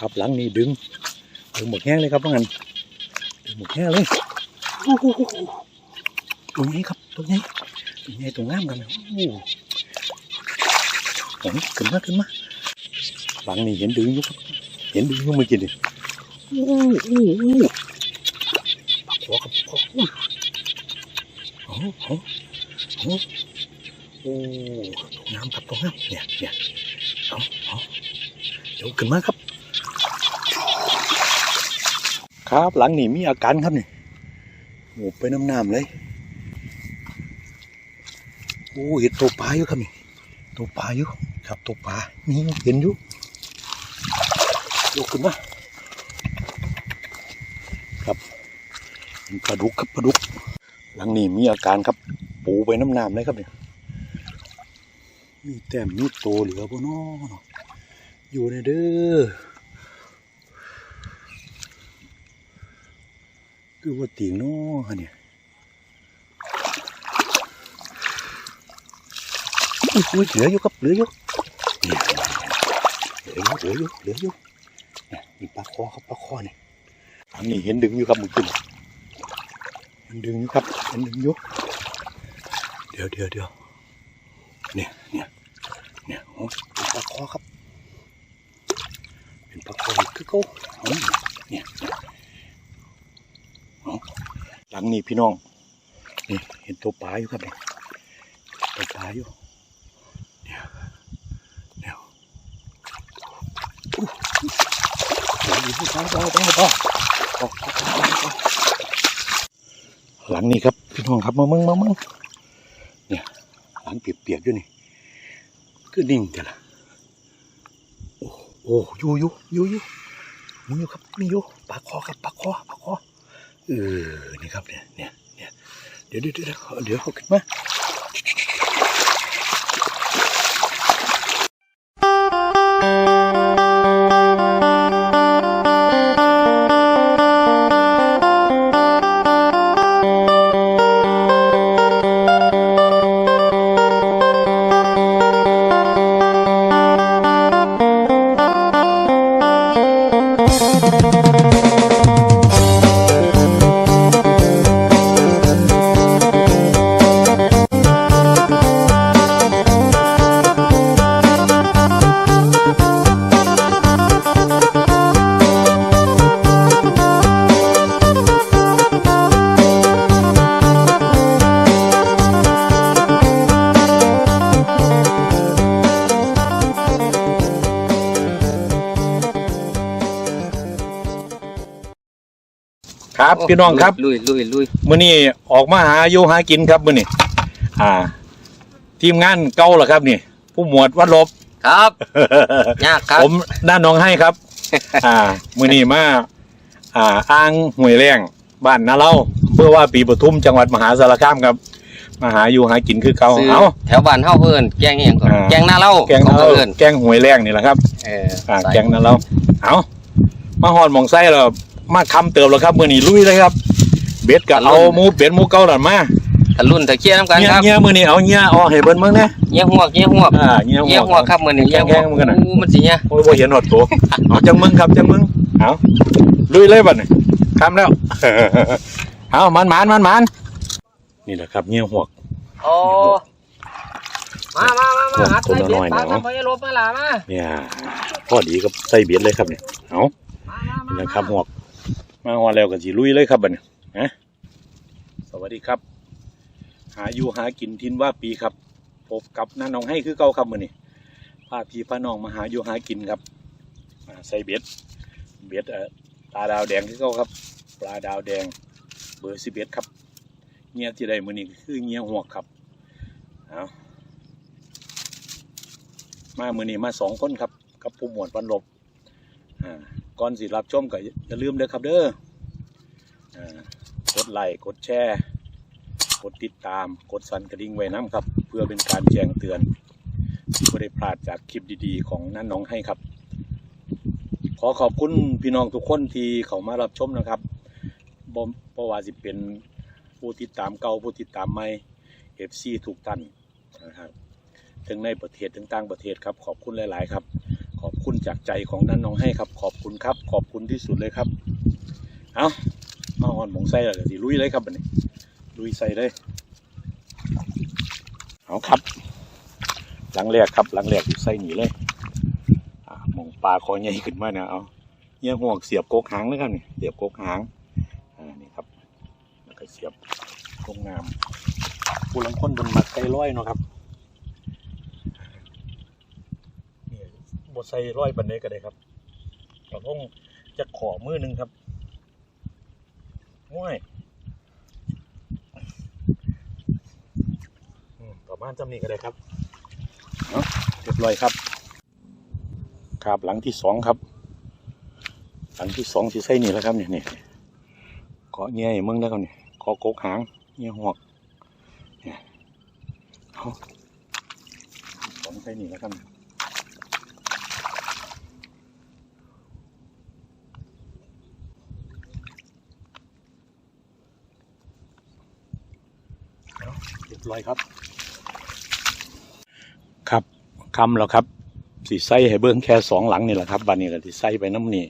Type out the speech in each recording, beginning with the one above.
ครับหลังนี้ดึงดึงหมดแห้งเลยครับว่างั้นดึงหมดแห้งเลยตรงนี้ครับตรงนี้ตรงนี้ตรงงามกันโอ้โหโอ้โหขึ้นมาขึ้นมาหลังนี้เห็นดึงอยู่ครับเห็นดึงอยู่เมื่อกี้นี่โอ้โหโอ้โหขอครับโอ้โหโอ้โหโอ้โหตรงน้ำครับตรงน้ำเนี่ยเนี่ยเอาเอาเดี๋ยวขึ้นมาครับ ครับ หลังนี่มีอาการครับนี่โอ้ไปน้ำน้ำเลยโอ้เห็นตัวปลาอยู่ครับนี่ตัวปลาอยู่ครับตัวปลานี่เห็นอยู่ยกขึ้นมาครับปลาดุกครับปลาดุก หลังนี่มีอาการครับ ปูไปน้ำน้ำเลยครับเนี่ยมีแต้มมีโตเหลือบ่น้อนอยู่ในเด้อ คือว่าตีน้อฮะเนี่ยอุ้ยเหลืออยู่ครับเหลืออยู่เหลืออยู่เหลืออยู่เหลืออยู่เนี่ยมีปลาคอครับปลาคอเนี่ยอันนี้เห็นดึงอยู่ครับมือกินเห็นดึงอยู่ครับเห็นดึงอยู่เดี๋ยวเดี๋ยวเดี๋ยวเนี่ยเนี่ยเนี่ยโอ้เป็นปลาคอครับ เป็นปลาคออีกคือเขาเอาเนี่ย หลังนี้พี่น้องนี่เห็นตัวปลาอยู่ครับเนี่ยตัวปลาอยู่เนี่ยเนี่ยอู้เดี๋ยวอยู่ที่เขาเอาไปเอาเอาหลังนี้ครับพี่น้องครับมามึงมามึงเนี่ยหลังเปียกๆอยู่นี่คือนิ่งแต่ละโอ้โอ้อยู่อยู่อยู่อยู่มึงอยู่ครับมีอยู่ปากคอครับปากคอปากคอ เออ นี่ครับเนี่ยเนี่ยเนี่ยเดี๋ยวเดี๋ยวเดี๋ยวเดี๋ยวเขาขึ้นมา พี่น้องครับลุยลุยลุยมื้อนี้ออกมาหาอยู่หากินครับมื้อนี้อ่า ทีมงานเก่าเหรอครับนี่ ผู้หมวดวัดลบครับยากครับ ผมด้านน้องให้ครับ อ่ามื้อนี้มาอ่าอ้างห้วยแรงบ้านนาเล่าเพื่อว่าปีปทุมจังหวัดมหาสารคามครับมาหาอยู่หากินคือเก่าซื้อเอาแถวบ้านเฮาเพิ่นแกงอีหยังก่อนอ่าแกงหน้าเล่าแกงของนาเล่าเพิ่นแกงห้วยแรงนี่แหละครับเอออ่าใส่แกงนาเล่าเอามาหอนหมองไส้แล้ว มาคำเติบแล้วครับมื้อนี้ลุยเลยครับ เบ็ดก็เอาหมูเป็ดหมูเก่านั่นมาตะลุ่นตะเคียนน้ำกันเงี้ยครับเงี้ยมื้อนี้เอาเงี้ยเอาให้เบิ่นเบิ่งนะเงี้ยหวกเงี้ยหวกอ่าเงี้ยเงี้ยหวกครับมื้อนี้แกงแกงมันกันน่ะอู้มันสิเงี้ยโอ้ยบ่เห็นหอดตัวเอาจังมึงครับจังมึงเอาลุยเลยบัดนี้คำแล้วเอามันมันมันมันนี่แหละครับเงี้ยหวกโอ้มามามามาโอ้หัดคนละหน่อยปลาเนาะทำไปลบมาล่ะมาเนี่ยพอดีกับใส่เบียดเลยครับเนี่ยเอามามามานี่แหละครับหวก มาหอดแล้วกันสิลุยเลยครับบัดนี้นะสวัสดีครับ หาอยู่หากินทินว่าปีครับพบกับน้าน้องให้คือเก่าครับมื้อนี้พาพี่พาน้องมาหาอยู่หากินครับอ่าใส่เบ็ดเบ็ดเอ่อปลาดาวแดงคือเก่าครับ ปลาดาวแดงเบอร์สิบเอ็ดครับเงี้ยที่ได้มื้อนี้คือเงี้ยหัวครับเอามามื้อนี้มาสองคนครับ กับผู้หมวดวันลบอ่า ก่อนสิรับชมก็อย่าลืมเด้อครับเด้อกดไลค์กดแชร์ กดติดตามกดสั่นกระดิ่งไว้น้ำครับ เพื่อเป็นการแจ้งเตือนที่ไม่ได้พลาดจากคลิปดีๆ ของนั่นน้องให้ครับ ขอขอบคุณพี่น้องทุกคนที่เขามารับชมนะครับบ่เพราะว่าสิเป็นผู้ติดตามเก่าผู้ติดตามใหม่เอฟซีทุกท่านนะครับถึงในประเทศถึงต่างประเทศครับ ขอบคุณหลาย ๆ ครับ คุณจากใจของนันน้องให้ครับ ขอบคุณครับ ขอบคุณที่สุดเลยครับ เอามาหอนหมงไส้แล้วก็สิลุยเลยครับบัดนี้ลุยใส่เลยเอาครับ หลังแรกครับ หลังแรกสิใส่หนีเลยหมองปลาคอใหญ่ขึ้นมาเนี่ยเอาเงี้ยห่วงเสียบโกกหางเลยครับนี่เสียบโกกหางอ่านี่ครับแล้วก็เสียบตรงน้ำผู้ลังคนบนมักไก่ร้อยเนาะครับ บดใส่ร้อยบันไดก็ได้ครับเราต้องจะขอมือหนึ่งครับง่ายประมาณจำนี้ก็ได้ครับเรียบร้อยครับครับหลังที่สองครับ หลังที่สองที่ใส่นี่แล้วครับเนี่ยนี่เกาะเงี้ยมึงแล้วครับเนี่ยเกาะโกกหางเงี้ยหวกเนี่ยเอาสองใส่นี่แล้วครับ บร้อยครับ ครับคำแล้วครับสีไส้ให้เบิ้งแค่สองหลังนี่แหละครับบานนี้ก็สีไส้ไปน้ำนี่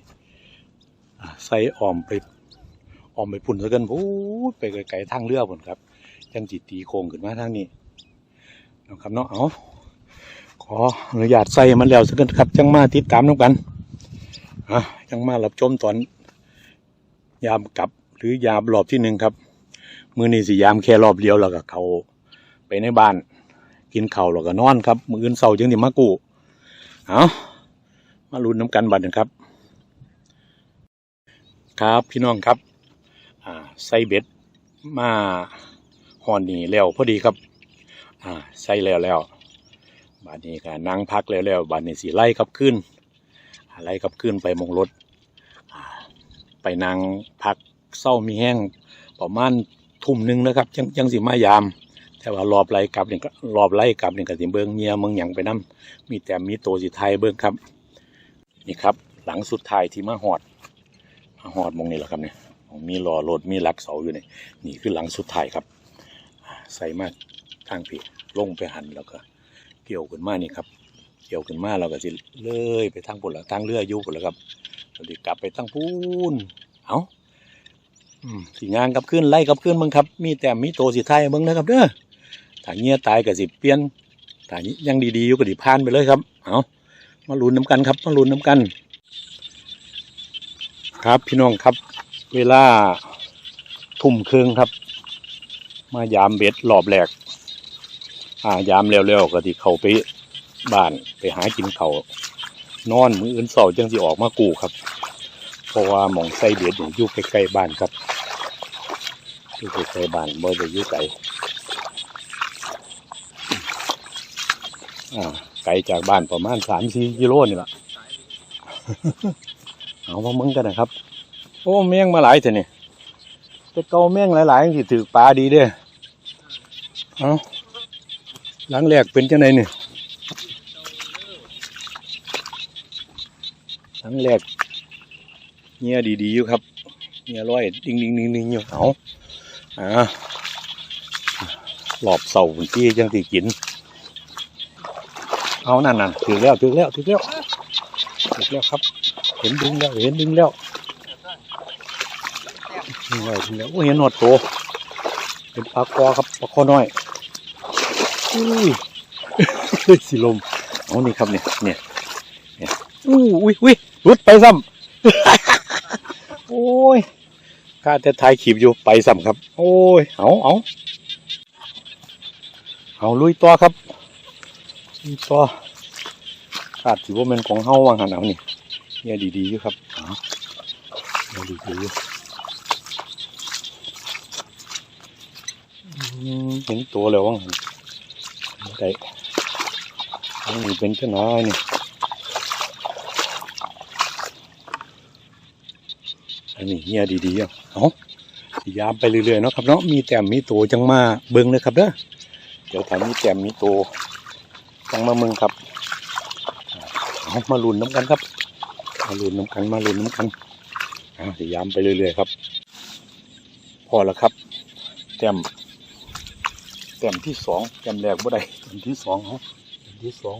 ไส้อ้อมไปอ้อมไปพุ่นซะกันพูดไปไกลๆทางเรือพุ่นครับจังจิตีโค้งขึ้นมาทางนี้นะครับเนาะเอาขออนุญาตใส่มันแล้วซะกันครับ จังมาติดตามน้ำกันอะจังมารับชมตอน ยามกลับหรือยามรอบที่หนึ่งครับ มือนี้สิยามแค่รอบเดียวแล้วก็เขา ไปในบ้าน กินข้าวแล้วก็นอนครับ มืออื่นเสาร์จังสิมากูเอามาลุ้นน้ำกันบัดนะครับ ครับพี่น้องครับอ่าใส่เบ็ดมาหอนนี่แล้วพอดีครับอ่าใส่แล้วแล้วบาดนี้ก็นั่งพักแล้วแล้วบาดนี้สีไล่ขับขึ้นไล่ขับขึ้นไปมองรถอ่าไปนั่งพักเศร้ามีแห้งประมาณทุ่มหนึ่งนะครับยังยังสิมายาม แต่ว่ารอบไล่กลับเนี่ยก็รอบไล่กลับเนี่ยก็สิเบิ้งเมียเมืองหยังไปนํมีแต่มีโตสิไทยเบิ้งครับ นี่ครับ หลังสุดท้ายที่มาหอดมาหอดมองนี่แหละครับเนี่ยมีล้อรถมีหลักเสาอยู่นี่นี่คือหลังสุดท้ายครับ ใส่มาทางพี่ลงไปหันแล้วก็ เกี่ยวขึ้นมานี่ครับ เกี่ยวขึ้นมาเราก็สิเลยไปทางปุ่นละทางเรืออยุปุ่นแล้วครับเราดิกลับไปทางพูนเอาอืมสีงานกับขึ้นไล่กับขึ้นมึงครับ มีแต่มีโตสีไทยมึงนะครับเด้อ ถ้าเงี้ยตายก็สิเปลี่ยนถ้ายังดีๆอยู่ก็ดิพานไปเลยครับ เอามาลุ้นน้ำกันครับ มาลุ้นน้ำกัน ครับพี่น้องครับ เวลาทุ่มเครึ่องครับ มายามเบ็ดรอบแรกอ่ายามเร็วๆก็ที่เขาไปบ้านไปหากินเขานอนมืออื่นเสาจังสิออกมากูครับ เพราะว่าหมองไส้เบ็ดอยู่ใกล้ๆบ้านครับอยู่ใกล้ๆบ้านบ่ได้อยู่ไกลอ่า ไกลจากบ้านประมาณสามสี่กิโลนี่แหละเอามามึงกันนะครับโอ้แมงมาหลายเถอะนี่แต่เกาแมงหลายๆสิถือปลาดีเด้อเอาหลังแรกเป็นจังไดนี่หลังแรกเงี้ยดีๆอยู่ครับเงี้ยร้อยดิงดิงดิงดิงอยู่เอาอ่าหลอบเสาบนที่จังสิกิน เอานั่นน่ะถึงแล้วถึงแล้วถึงแล้วถึงแล้วครับ เห็นดึงแล้วเห็นดึงแล้วถึงแล้วถึงแล้วโอ้เห็นหนวดโตเป็นปลาคอครับปลาคอน้อยอุ้ยสิลมเอานี่ครับเนี่ยเนี่ยเนี่ยอู้อุ้ยอุ้ยหลุดไปซ้ำโอ้ยข้าแต่ทายขีบอยู่ไปซ้ำครับ โอ้ยเอาเอาเอาลุยตัวครับ ตัวขาดถือว่าเป็นของเฮาว่างหันเอานี่เนี่ยดีๆอยู่ครับเอาเนี่ยดีๆอยู่อืมเห็นตัวแล้วว่างหันได้อันนี้เป็นเจ้าน้อยนี่อันนี้เฮียดีๆอะเอาสิยามไปเรื่อยๆเนาะครับเนาะมีแต้มมีโตจังมาเบิ่งเลยครับเด้อเดี๋ยวถ้ามีแต้มมีโต งมาเมืองครับเอามาลุ้นน้ำกันครับมาลุ้นน้ำกันมาลุ้นน้ำกันเอาสิยามไปเรื่อยๆครับ พอแล้วครับแต้มแต้มที่สองแต้มแรกบ่ได้แต้มที่สองเอาแต้มที่สอง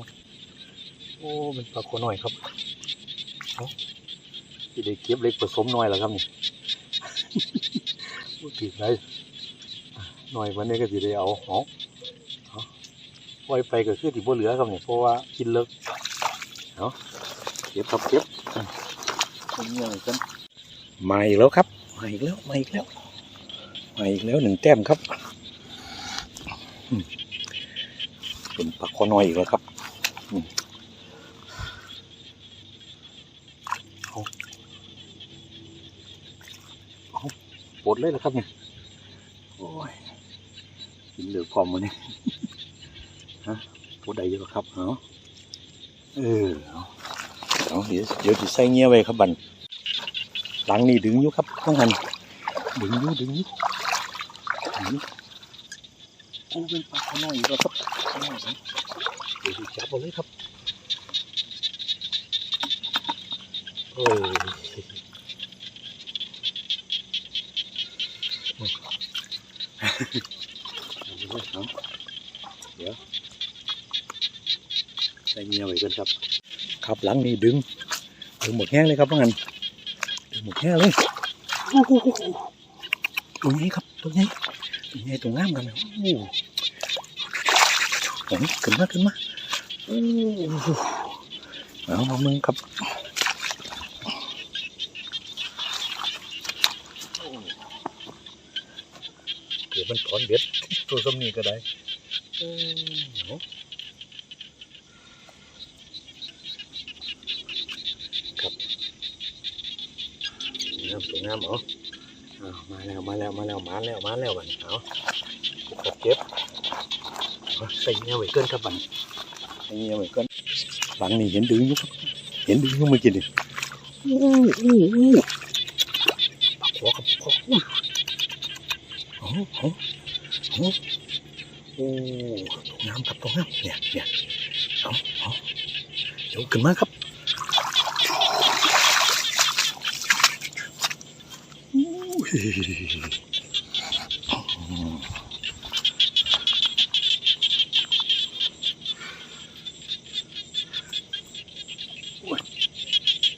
โอ้เป็นปลาโคหน่อยครับเอาที่ได้เก็บเล็กผสมหน่อยแล้วครับนี่พูดถึงไรหน่อยวันนี้ก็สิได้เอาเอาเอา ปล่อยไปก็คือที่บ่เหลือครับเนี่ยเพราะว่ากินเลิกเอาเก็บครับเก็บอืมเอาเงี้ยหน่อยกันมาอีกแล้วครับมาอีกแล้วมาอีกแล้วมาอีกแล้วหนึ่งแต้มครับอืมเป็นปลาโคหน่อยอีกแล้วครับปวดเลยนะครับเนี่ยโอ้ยกินเหลือความมันนี่ ฮะปวดใดเยอะครับเอาเออเอาเอเดี๋ยวเดี๋ยวจะใส่เงี้ยไว้ครับบันหลังนี่ดึงอยู่ครับต้องหันดึงอยู่ดึงอยู่โอ้เป็นปลาขน้อยอีกแล้วครับเดี๋ยวจับเอาเลยครับโอ้ยเอาเดี๋ยว ใส่เงียไว้กันครับขับหลังนี่ดึงดึงหมดแห้งเลยครับพ่องันดึงหมดแห้งเลยตรงนี้ครับตรงนี้ตรงนี้ตรงงามกันเลยโอ้โหโอ้โหขึ้นมาขึ้นมาโอ้โหเอามามึงครับเดี๋ยวมันถอนเบ็ดตัวสมนีก็ได้โอ้โหครับ งามสวยงามเหรออ้าวมาแล้วมาแล้วมาแล้วมาแล้วมาแล้วบัดนเอาครับเก็บเอาใส่เงี้ยไว้เกินครับบัดนใส่เงี้ยไว้เกินหลังนี่เห็นดึงอยู่ครับเห็นดึงอยู่เมื่อกี้ดิโอ้โหขอครับขออุ้ยโอ้โหโอ้โอ้น้ำครับตรงน้ำเนี่ยเนี่ยเอาเอาเดี๋ยวขึ้นมาครับโโอ้ย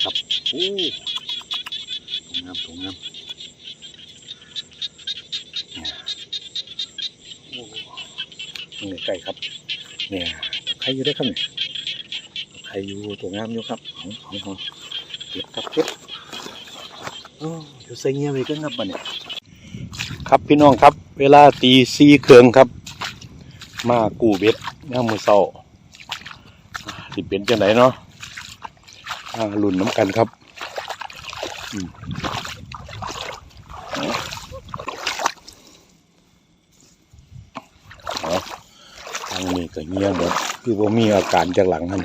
ครับโอ้ตรงน้ำตรงน้ำเนี่ยโอ้นี่ไก่ครับ เนี่ยใครอยู่ได้ครับเนี่ยใครอยู่ตัวงามอยู่ครับของของของเก็บครับเก็บ เดี๋ยวใส่เงี้ยไปกันครับบัดเนี่ยครับพี่น้องครับ เวลาตีซีเครื่องครับ มากูเบ็ดย่ามือเศร้าสิเป็นจังไหนเนาะอ่าลุ่นน้ำกันครับทางนี้ก็เงียบหมดคือว่ามีอาการจากหลังนั่น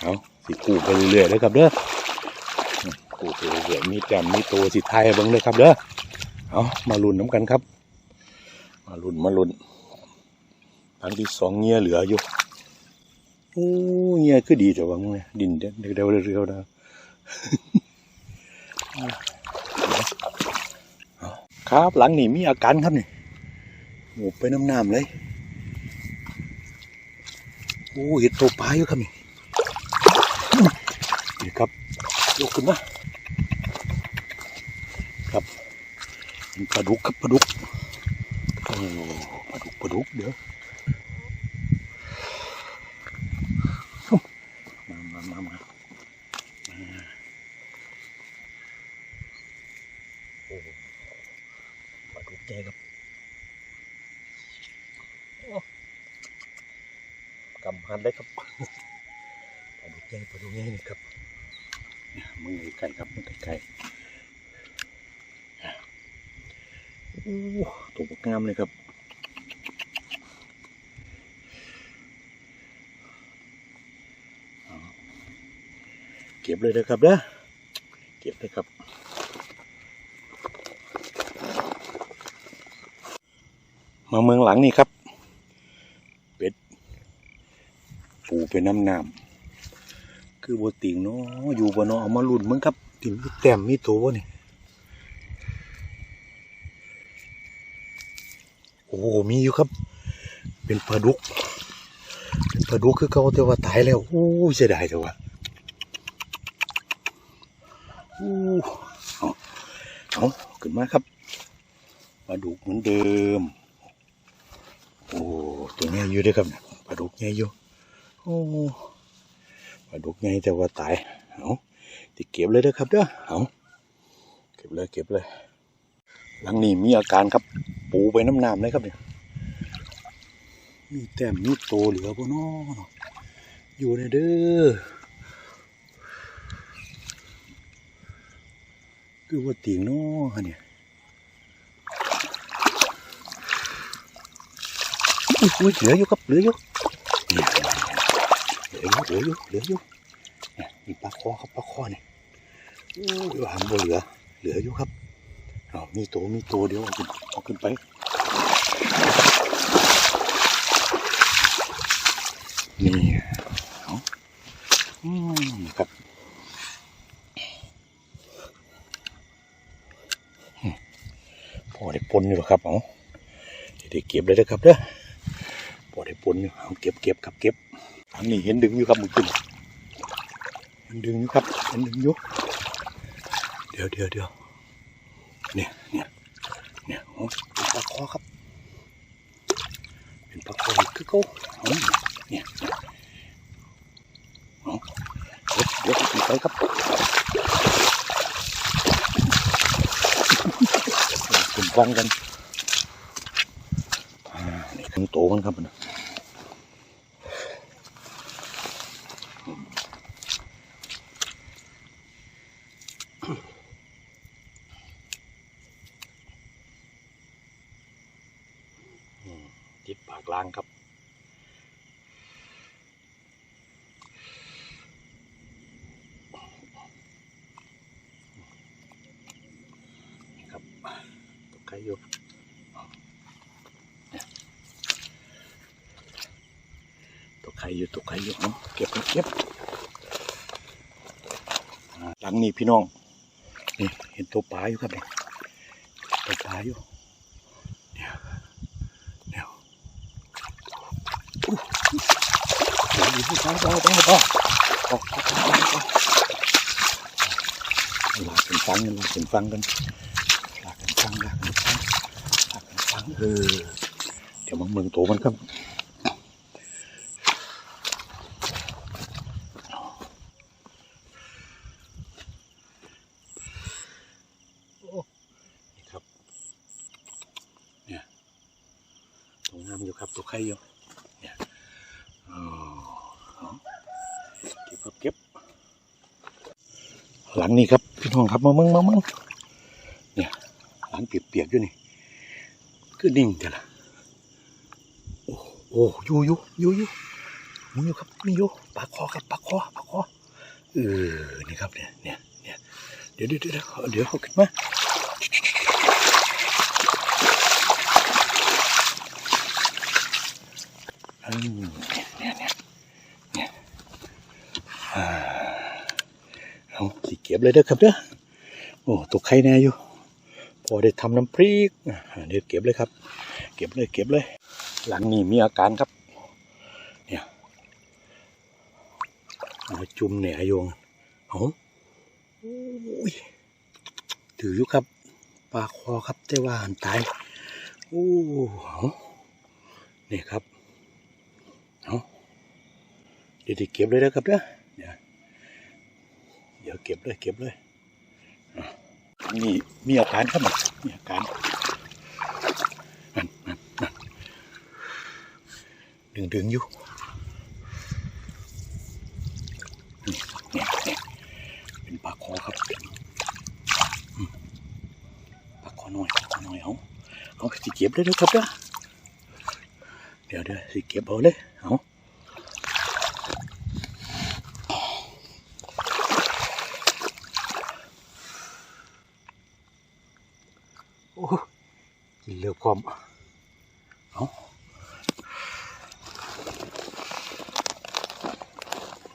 เอา สิกูไปเรื่อยๆเลยครับเด้อกูไปเรื่อยๆมีแต้มมีตัวสิไทยบิ้งเลยครับเด้อเอามาลุ้นน้ำกันครับ มาลุ้นมาลุ้นทางที่สองเงี้ยเหลืออยู่โอ้เงี้ยคือดีแต่ว่ามึงเนี่ยดินเด็ดเร็วๆเร็วๆนะครับหลังนี่มีอาการครับนี่โอ้ไปน้ำน้ำเลยโอ้เห็ดตัวปลาอยู่ครับนี่ นี่ครับยกขึ้นมาครับเป็นปลาดุกครับปลาดุกโอ้ปลาดุกปลาดุกเดี๋ยวมามามามาโอ้ปลาดุกใหญ่ครับ กำหันได้ครับ ปลาดุกใหญ่ปลาดุกใหญ่นี่ครับเนี่ยมือ ไก่ครับมือไก่โอ้ตัวบักงามเลยครับเก็บเลยนะครับเด้อเก็บเลยครับมาเมืองหลังนี่ครับ เป็ดปูเป็นน้ำน้ำคือโบติงเนาะอยู่บนเนาะเอามาลุ่นมึงครับ ติมีแต้มมีตัวนี่โอ้ มีอยู่ครับ เป็นปลาดุก เป็นปลาดุกคือเก่าแต่ว่าตายแล้ว โอ้เสียดายแต่ว่าโอ้เอาเอาขึ้นมาครับปลาดุกเหมือนเดิม โอ้ ตัวใหญ่อยู่ด้วยครับปลาดุกใหญ่อยู่ โอ้ ปลาดุกใหญ่แต่ว่าตาย เอา ติเก็บเลยเด้อครับเด้อเอาเก็บเลยเก็บเลยหลังนี้มีอาการครับ ปูไปน้ำน้ำเลยครับเนี่ยมีแต้มมีโตเหลือบ่นออยู่ในเด้อคือว่าติงนอฮะเนี่ยอุ้ยเหลืออยู่ครับเหลืออยู่เนี่ยเหลืออยู่เหลืออยู่เหลืออยู่เนี่ยมีปลาคอครับปลาคอเนี่ย โอ้ยหามบ่เหลือ เหลืออยู่ครับเอามีโตมีโตเดี๋ยวเอาขึ้นเอาขึ้นไปนี่เอาอืมครับพอได้ปนอยู่หรอครับเอาเดี๋ยวเก็บเลยนะครับเด้อพอได้ปนอยู่เอาเก็บเก็บครับเก็บอันนี้เห็นดึงอยู่ครับมือขึ้นเห็นดึงอยู่ครับเห็นดึงอยู่ ดี๋ยวเดี๋ยวเดี๋ยวเนี่ยเนี่ยเนี่ยโอ้เป็นปลาคอครับ เป็นปลาคอคือเขาเนี่ยเดี๋ยวเดี๋ยวไปครับเป็นฟังกันนี่ขึ้นโตมันครับนะอืมติดปาก ล่างครับ ครับตกไข่อยู่เนี่ยตกไข่อยู่ตกไข่อยู่เอาเก็บเก็บเก็บหลังนี้พี่น้องนี่เห็นตัวปลาอยู่ครับเนี่ยตัวปลาอยู่เนี่ยอู้ เดี๋ยวอยู่ที่ช้างต่อต้องต่อออกออกออกออกออกลากเป็นฟังกันลากเป็นฟังกัน ลากกันฟังลากกันฟังลากกันฟังเออเดี๋ยวมึงมึงตัวมันครับโอ้นี่ครับเนี่ยตัวงามอยู่ครับตัวไข่อยู่เนี่ยอ๋อเอาเก็บครับเก็บ หลังนี้ครับพี่น้องครับมามึงมามึงหลังเปียกๆอยู่นี่คือนิ่งแต่ละโอ้โอ้อยู่อยู่อยู่อยู่มึงอยู่ครับมีอยู่ปากคอครับปากคอปากคอเออนี่ครับเนี่ยเนี่ยเนี่ยเดี๋ยวเดี๋ยวเดี๋ยวเดี๋ยวเอาขึ้นมาอืมเนี่ยเนี่ยเนี่ยเนี่ยอ่า ก็บเลยเด้อครับเด้อโอ้ตกไข่แน่อยู่ พอได้ทำน้ำพริกเดี๋ยวเก็บเลยครับ เก็บเลยเก็บเลย หลังนี้มีอาการครับ เนี่ยมาจุ่มเนี่ยโยงเอาโอ้ยถืออยู่ครับปลาคอครับแต่ว่าหันตายโอ้เอานี่ครับเอาเดี๋ยวเก็บเลยนะครับเด้อ เดี๋ยวเดี๋ยวเก็บเลยเก็บเลยนี่มีอาการครับมีอาการนั่นนั่นดึงดึงอยู่นี่นี่เป็นปลาคอครับปลาคอหน้อยปลาคอน้อยเอาเอาสิเก็บเลยนะครับเด้อเดี๋ยวเดี๋ยวสิเก็บเอาเลยเอาโอ้กินเร็ วมเอา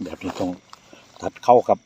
แบบนี้ต้องตัดเข้ากับ